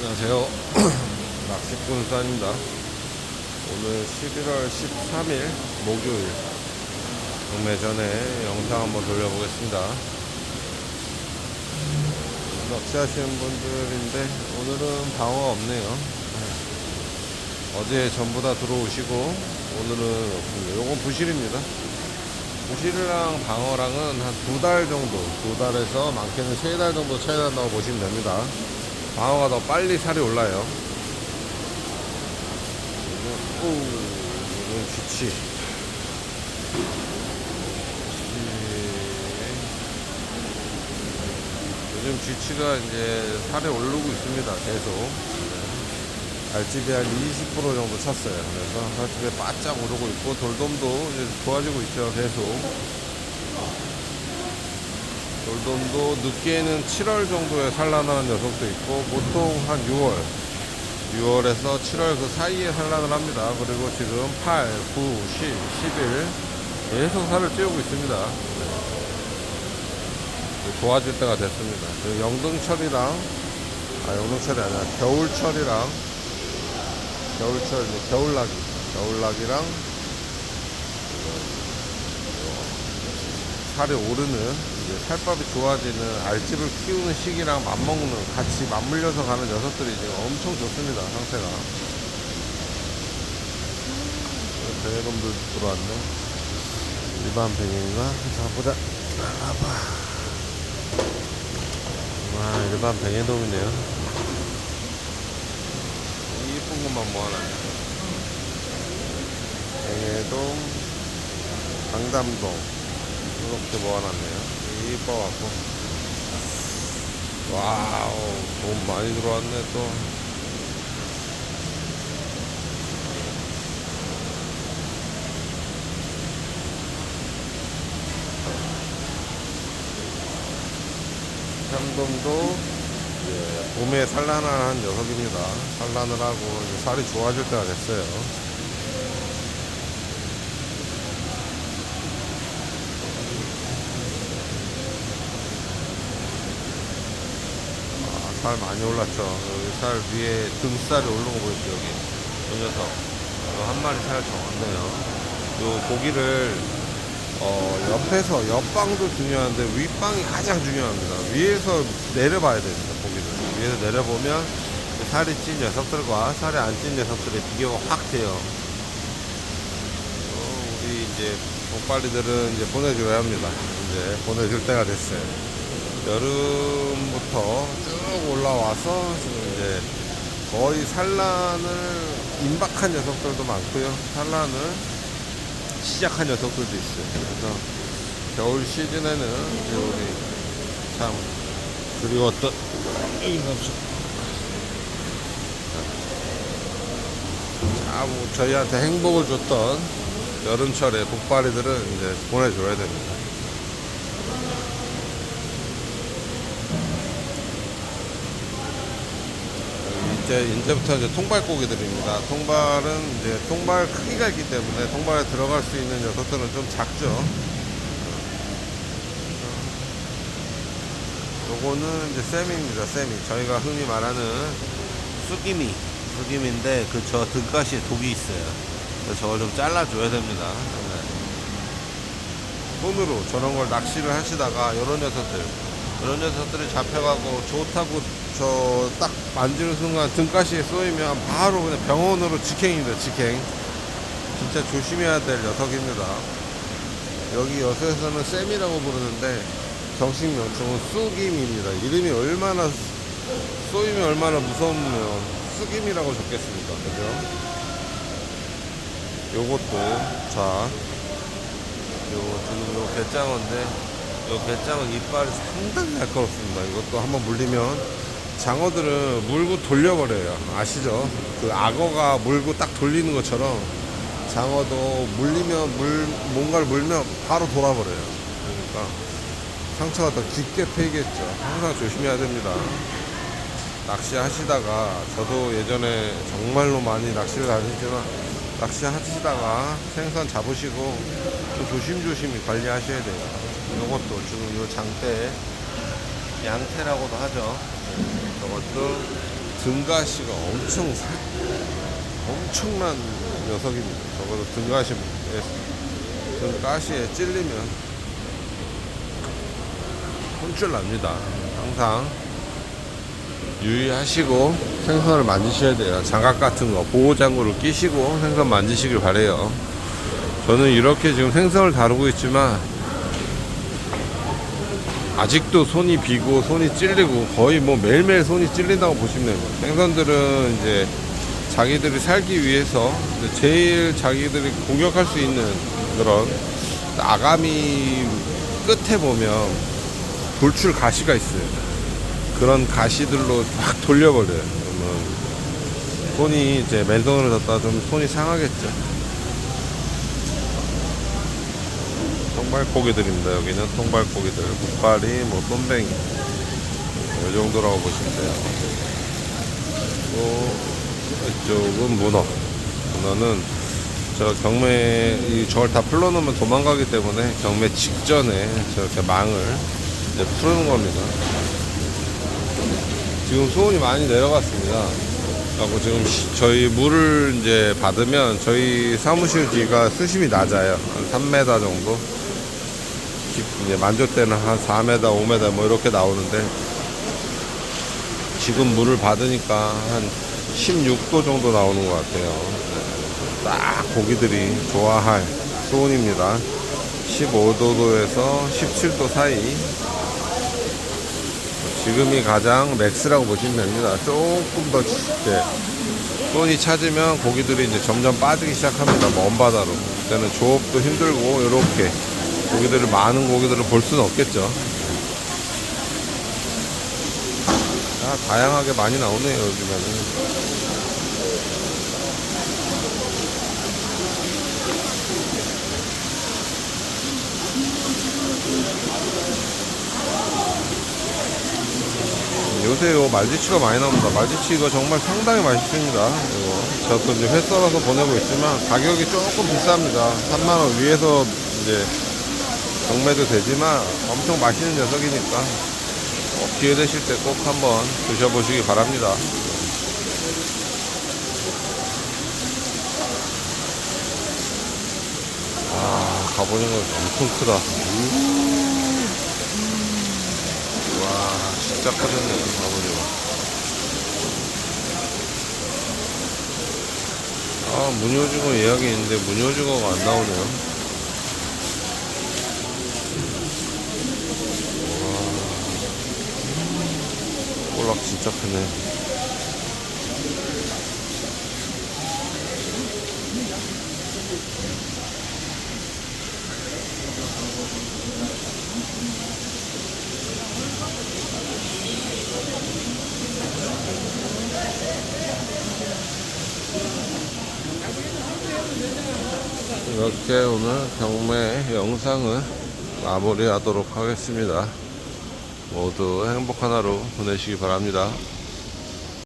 안녕하세요. 낚시꾼 싼입니다. 오늘 11월 13일 목요일 경매 전에 영상 한번 돌려보겠습니다. 낚시하시는 분들인데 오늘은 방어가 없네요. 어제 전부 다 들어오시고 오늘은 없습니다. 요건 부실입니다. 부실이랑 방어랑은 한 두 달 정도, 두 달에서 많게는 세 달 정도 차이 난다고 보시면 됩니다. 방어가 더 빨리 살이 올라요. 오, 이건 쥐치. 쥐치. 요즘 쥐치가 이제 살이 오르고 있습니다. 계속. 네. 알집이 한 20% 정도 찼어요. 그래서 살집에 바짝 오르고 있고 돌돔도 이제 좋아지고 있죠. 계속. 돌돔도 늦게는 7월 정도에 산란하는 녀석도 있고 보통 한 6월 6월에서 7월 그 사이에 산란을 합니다. 그리고 지금 8, 9, 10, 11 계속 살을 찌우고 있습니다. 네. 좋아질 때가 됐습니다. 그 영등철이랑 아 영등철이 아니라 겨울철이랑 겨울철 겨울나기 겨울나기랑 살이 오르는 이제 살밥이 좋아지는 알집을 키우는 시기랑 맞먹는 같이 맞물려서 가는 녀석들이 지금 엄청 좋습니다 상태가. 뱅에놈들 들어왔네. 일반 뱅에인가? 자 보자. 나가봐. 와 일반 뱅에놈이네요. 이쁜 것만 모아놨네. 뱅에돔 강담동. 이렇게 모아놨네요. 이뻐갖고. 와우, 돈 많이 들어왔네, 또. 참돔도 이제 봄에 산란을 한 녀석입니다. 산란을 하고 살이 좋아질 때가 됐어요. 아, 살 많이 올랐죠. 여기 살 위에 등살이 오른 거 보이죠, 여기. 이 녀석. 한 마리 살 적었네요. 요 고기를, 어, 옆에서, 옆방도 중요한데, 윗방이 가장 중요합니다. 위에서 내려봐야 됩니다, 고기를. 위에서 내려보면, 살이 찐 녀석들과 살이 안 찐 녀석들의 비교가 확 돼요. 어, 우리 이제, 복발리들은 이제 보내줘야 합니다. 이제 보내줄 때가 됐어요. 여름부터 쭉 올라와서 지금 이제 거의 산란을 임박한 녀석들도 많고요. 산란을 시작한 녀석들도 있어요. 그래서 겨울 시즌에는 이제 우리 참 그리웠던. 자, 뭐 저희한테 행복을 줬던 여름철에 복바리들은 이제 보내줘야 됩니다. 이제 이제부터 이제 통발 고기들입니다. 통발은 이제 통발 크기가 있기 때문에 통발에 들어갈 수 있는 녀석들은 좀 작죠. 요거는 이제 쌤입니다. 쌤이 저희가 흔히 말하는 쑥기미 쑥기미인데 그 저 등가시에 독이 있어요. 그래서 저걸 좀 잘라줘야 됩니다. 네. 손으로 저런 걸 낚시를 하시다가 이런 녀석들 이런 녀석들이 잡혀가고 좋다고 저 딱 만지는 순간 등가시에 쏘이면 바로 그냥 병원으로 직행입니다 직행. 진짜 조심해야 될 녀석입니다. 여기 여수에서는 쌤이라고 부르는데 정식 명칭은 쑥임입니다. 이름이 얼마나 쏘이면 얼마나 무서우면 쑥임이라고 적겠습니까? 그죠? 요것도 자요 지금 요 갯장어인데 요 갯장어 이빨이 상당히 날카롭습니다. 이것도 한번 물리면 장어들은 물고 돌려버려요. 아시죠? 그 악어가 물고 딱 돌리는 것처럼 장어도 물리면 물 뭔가를 물면 바로 돌아버려요. 그러니까 상처가 더 깊게 패이겠죠. 항상 조심해야 됩니다. 낚시 하시다가 저도 예전에 정말로 많이 낚시를 다녔지만 낚시 하시다가 생선 잡으시고 좀 조심조심히 관리하셔야 돼요. 이것도 지금 요 장대 양태라고도 하죠. 저것도 등가시가 엄청 살, 엄청난 녀석입니다. 적어도 등가시, 등가시에 찔리면 혼쭐 납니다. 항상 유의하시고 생선을 만지셔야 돼요. 장갑 같은 거, 보호 장구를 끼시고 생선 만지시길 바래요. 저는 이렇게 지금 생선을 다루고 있지만 아직도 손이 비고 손이 찔리고 거의 뭐 매일매일 손이 찔린다고 보시면 돼요. 생선들은 이제 자기들이 살기 위해서 제일 자기들이 공격할 수 있는 그런 아가미 끝에 보면 돌출 가시가 있어요. 그런 가시들로 막 돌려버려요. 그러면 손이 이제 맨손으로 잡다 좀 손이 상하겠죠. 통발고기들입니다. 여기는 통발고기들, 국발이, 뭐 똠뱅이 이 정도라고 보시면 돼요. 또 이쪽은 문어. 문어는 저 경매 이 저걸 다 풀러놓으면 도망가기 때문에 경매 직전에 저렇게 망을 이제 푸는 겁니다. 지금 수온이 많이 내려갔습니다. 그리고 지금 시- 저희 물을 이제 받으면 저희 사무실 뒤가 수심이 낮아요. 한 3m 정도. 깊- 이제 만조 때는 한 4m, 5m 뭐 이렇게 나오는데 지금 물을 받으니까 한 16도 정도 나오는 것 같아요. 네. 딱 고기들이 좋아할 수온입니다. 15도도에서 17도 사이. 지금이 가장 맥스라고 보시면 됩니다. 조금 더 이제 손이 차지면 고기들이 이제 점점 빠지기 시작합니다. 먼 바다로. 그때는 조업도 힘들고 이렇게 고기들을 많은 고기들을 볼 수는 없겠죠. 아, 다양하게 많이 나오네요 요즘에는. 요새 요 말지치가 많이 나옵니다. 말지치 이거 정말 상당히 맛있습니다. 이거 저도 이제 회 썰어서 보내고 있지만 가격이 조금 비쌉니다. 3만원 위에서 이제 경매도 되지만 엄청 맛있는 녀석이니까 꼭 기회 되실 때 꼭 한번 드셔보시기 바랍니다. 아, 가보니까 엄청 크다. 와, 진짜 커졌네, 가보니까. 아, 무늬오징어 예약이 있는데 무늬오징어가 안 나오네요. 와, 꼴락 진짜 크네. 이렇게 오늘 경매 영상을 마무리하도록 하겠습니다. 모두 행복한 하루 보내시기 바랍니다.